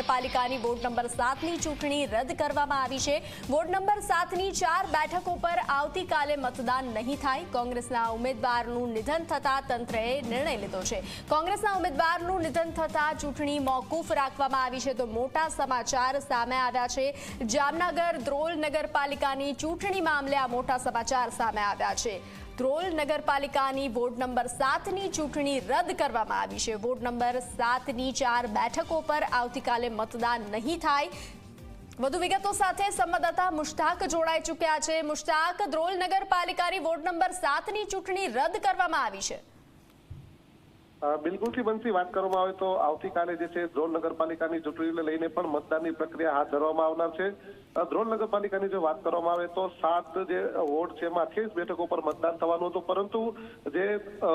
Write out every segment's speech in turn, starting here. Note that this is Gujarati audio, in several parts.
નગરપાલિકાની વોર્ડ નંબર સાતની ચૂંટણી રદ કરવામાં આવી છે. વોર્ડ નંબર સાતની ચાર બેઠકો પર આવતીકાલે મતદાન નહીં થાય. કોંગ્રેસના ઉમેદવારનું નિધન થતા તંત્રએ નિર્ણય લીધો છે. કોંગ્રેસના ઉમેદવારનું નિધન થતા ચૂંટણી મોકૂફ રાખવામાં આવી છે તો મોટા સમાચાર સામે આવ્યા છે. જામનગર દ્રોલ નગરપાલિકાની ચૂંટણી મામલે આ મોટા સમાચાર સામે આવ્યા છે. ધ્રોલ નગરપાલિકાની વોર્ડ નંબર સાતની ચૂંટણી રદ કરવામાં આવી છે. વોર્ડ નંબર સાતની ચાર બેઠકો પર આવતીકાલે મતદાન નહીં થાય. વધુ વિગતો સાથે સંવાદદાતા મુશ્તાક જોડાઈ ચૂક્યા છે. મુશ્તાક, ધ્રોલ નગરપાલિકાની વોર્ડ નંબર સાતની ચૂંટણી રદ કરવામાં આવી છે. બિલકુલથી બનશી વાત કરવામાં આવે તો આવતીકાલે જે છે ધ્રોલ નગરપાલિકાની ચૂંટણીને લઈને પણ મતદાનની પ્રક્રિયા હાથ ધરવામાં આવનાર છે. ધ્રોલ નગરપાલિકાની જો વાત કરવામાં આવે તો સાત જે વોર્ડ છે એમાં અઠ્યાવીસ બેઠકો પર મતદાન થવાનું હતું. પરંતુ જે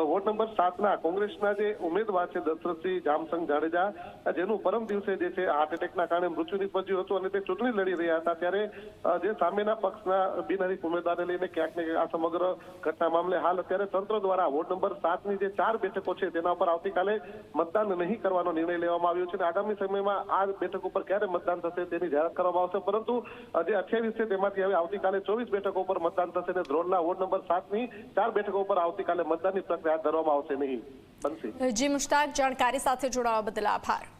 વોર્ડ નંબર સાતના કોંગ્રેસના જે ઉમેદવાર છે દશરથસિંહ જામસંગ જાડેજા જેનું પરમ દિવસે જે છે હાર્ટ એટેકના કારણે મૃત્યુ નીપજ્યું હતું અને તે ચૂંટણી લડી રહ્યા હતા ત્યારે જે સામેના પક્ષના બિનહરીફ ઉમેદવારને લઈને ક્યાંક ને આ સમગ્ર ઘટના મામલે હાલ અત્યારે તંત્ર દ્વારા વોર્ડ નંબર સાતની જે ચાર બેઠકો છે તેના પર આવતીકાલે મતદાન નહીં કરવાનો નિર્ણય લેવામાં આવ્યો છે અને આગામી સમયમાં આ બેઠક ઉપર ક્યારે મતદાન થશે તેની જાહેરાત કરવામાં આવશે. પરંતુ જે અઠ્યાવીસ છે તેમાંથી હવે આવતીકાલે ચોવીસ બેઠકો ઉપર મતદાન થશે અને ધ્રોલના વોર્ડ નંબર સાતની ચાર બેઠકો પર આવતીકાલે મતદાનની પ્રક્રિયા હાથ ધરવામાં આવશે નહીં. જી મુશ્તાક, જાણકારી સાથે જોડાવા બદલ આભાર.